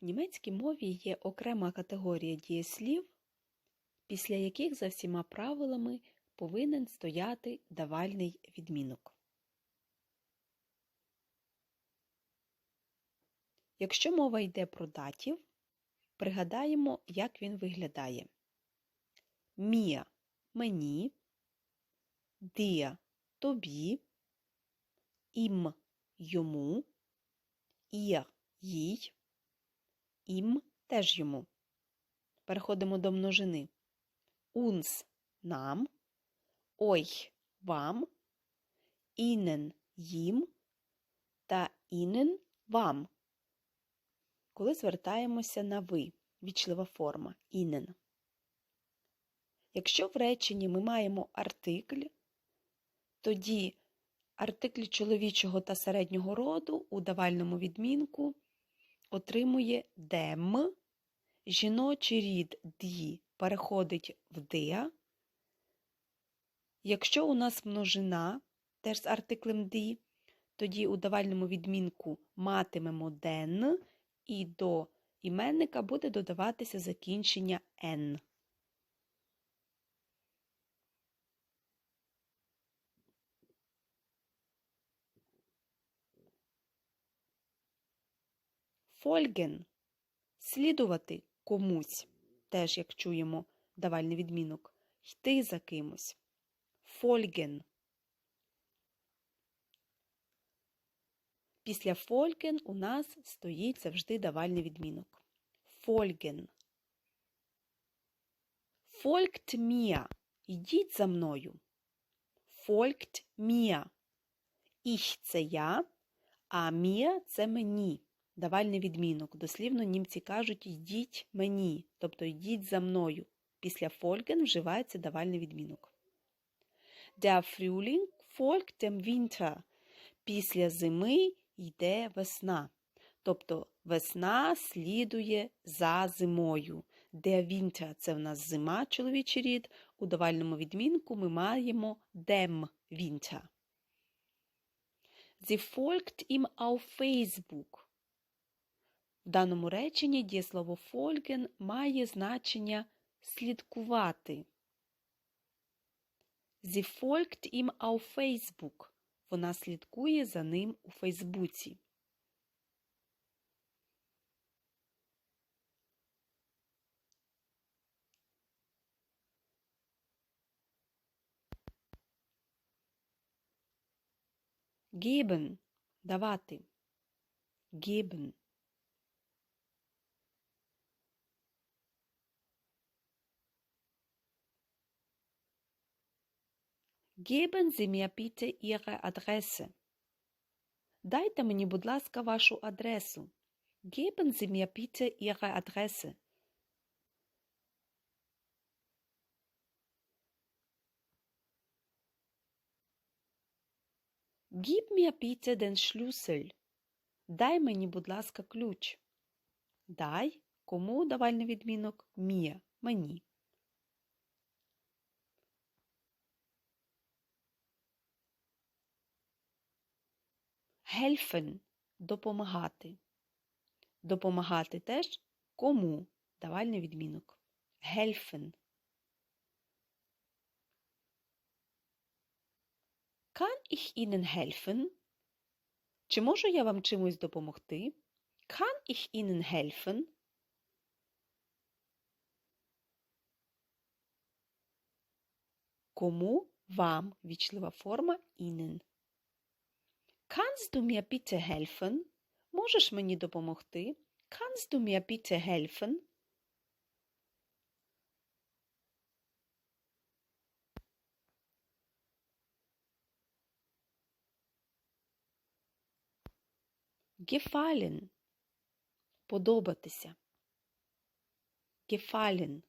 В німецькій мові є окрема категорія дієслів, після яких за всіма правилами повинен стояти давальний відмінок. Якщо мова йде про датів, пригадаємо, як він виглядає. Мія мені, дія тобі, ім йому, ір їй, ім теж йому. Переходимо до множини. Унс нам, ой вам, інен їм та інен вам. Коли звертаємося на ви, вічлива форма інен. Якщо в реченні ми маємо артикль, тоді артикль чоловічого та середнього роду у давальному відмінку отримує дем, жіночий рід ді переходить в дия. Якщо у нас множина теж з артиклем ді, тоді у давальному відмінку матимемо ден, і до іменника буде додаватися закінчення н. Фольген слідувати комусь, теж як чуємо давальний відмінок, йти за кимось. Фольген. Після фольген у нас стоїть завжди давальний відмінок. Фольген. Фольгт мія. Йдіть за мною. Фольгт мія. Іх це я, а мія це мені. Давальний відмінок. Дослівно німці кажуть йдіть мені, тобто йдіть за мною. Після фольген вживається давальний відмінок. Der Frühling folgt dem Winter. Після зими йде весна. Тобто весна слідує за зимою. Der Winter – це в нас зима, чоловічий рід. У давальному відмінку ми маємо dem Winter. Sie folgt ihm auf Facebook. В даному реченні дієслово фольген має значення слідкувати. Sie folgt ihm auf Facebook. Вона слідкує за ним у Фейсбуці. Geben – давати. Geben. Geben Sie mir bitte Ihre Adresse. Дайте мені, будь ласка, вашу адресу. Geben Sie mir bitte Ihre Adresse. Gib mir bitte den Schlüssel. Дай мені, будь ласка, ключ. Дай. Кому давальний відмінок? Мія. Мені. Helfen – допомагати. Допомагати теж кому? Давальний відмінок. Helfen. Kann ich Ihnen helfen? Чи можу я вам чимось допомогти? Kann ich Ihnen helfen? Кому вам вічлива форма Ihnen. Kannst du mir bitte helfen? Можеш мені допомогти? Kannst du mir bitte helfen? Gefallen. Подобатися. Gefallen.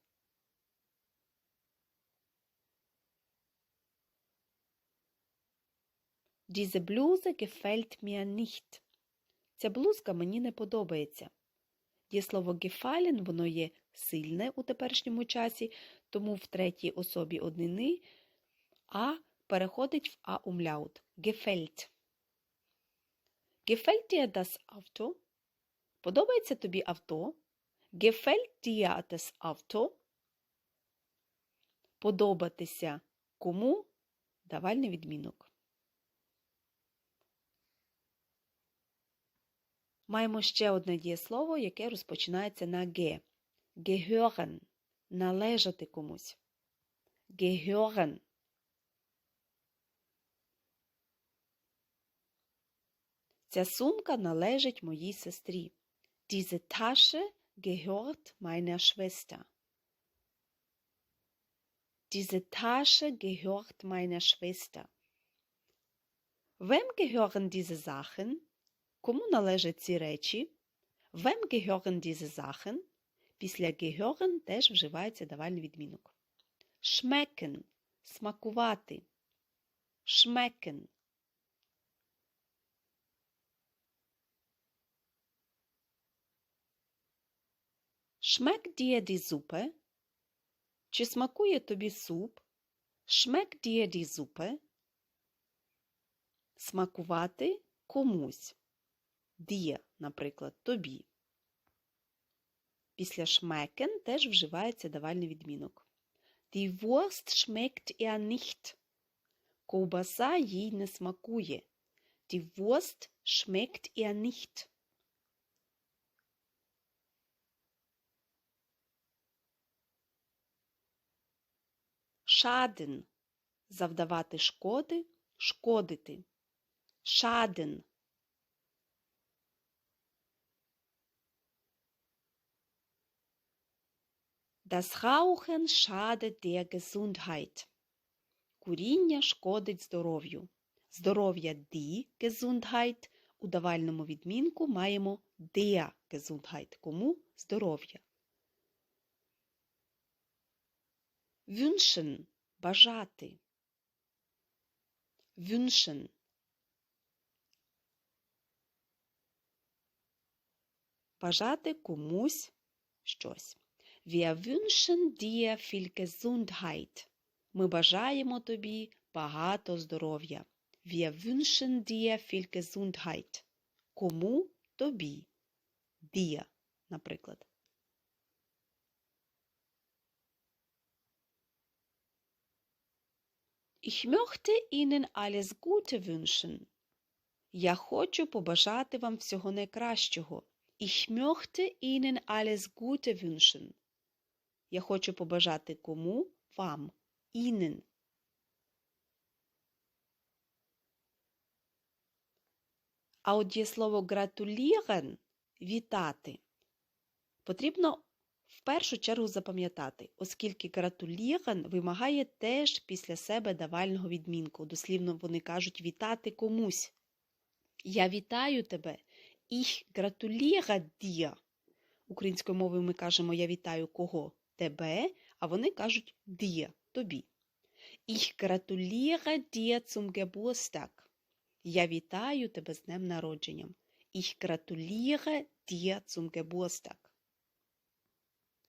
Diese Bluse gefällt mir nicht. Ця блузка мені не подобається. Дієслово gefallen, воно є сильне у теперішньому часі, тому в третій особі однини а переходить в а умляут. Gefällt. Gefällt dir das Auto? Подобається тобі авто? Gefällt dir das Auto? Подобатися кому? Давальний відмінок. Маємо ще одне дієслово, яке розпочинається на ге. Gehören – належати комусь. Gehören. Ця сумка належить моїй сестрі. Diese Tasche gehört meiner Schwester. Diese Tasche gehört meiner Schwester. Wem gehören diese Sachen? Кому належать ці речі? Wem gehören diese Sachen? Після gehören теж вживається давальний відмінок. Schmecken – смакувати. Schmecken. Schmeckt dir die Suppe? Чи смакує тобі суп? Schmeckt dir die Suppe? Смакувати комусь. Dir, наприклад, тобі. Після schmecken теж вживається давальний відмінок. Die Wurst schmeckt er nicht. Ковбаса їй не смакує. Die Wurst schmeckt er nicht. Schaden – завдавати шкоди, шкодити. Schaden. Das Rauchen schadet der Gesundheit. Куріння шкодить здоров'ю. Здоров'я die Gesundheit у давальному відмінку маємо der Gesundheit. Кому здоров'я. Wünschen – бажати. Wünschen. Бажати комусь щось. Wir wünschen dir viel Gesundheit. Ми бажаємо тобі багато здоров'я. Wir wünschen dir viel Gesundheit. Кому тобі? Dir, наприклад. Ich möchte Ihnen alles Gute wünschen. Я хочу побажати вам всього найкращого. Ich möchte Ihnen alles Gute wünschen. Я хочу побажати кому? Вам. Ihnen. А от дієслово гратулірен вітати. Потрібно в першу чергу запам'ятати, оскільки гратулірен вимагає теж після себе давального відмінку. Дослівно вони кажуть вітати комусь. Я вітаю тебе. Ich gratuliere dir. Українською мовою ми кажемо Я вітаю кого? Тебе, а вони кажуть dir, тобі. Ich gratuliere dir zum Geburtstag. Я вітаю тебе з днем народженням. Ich gratuliere dir zum Geburtstag.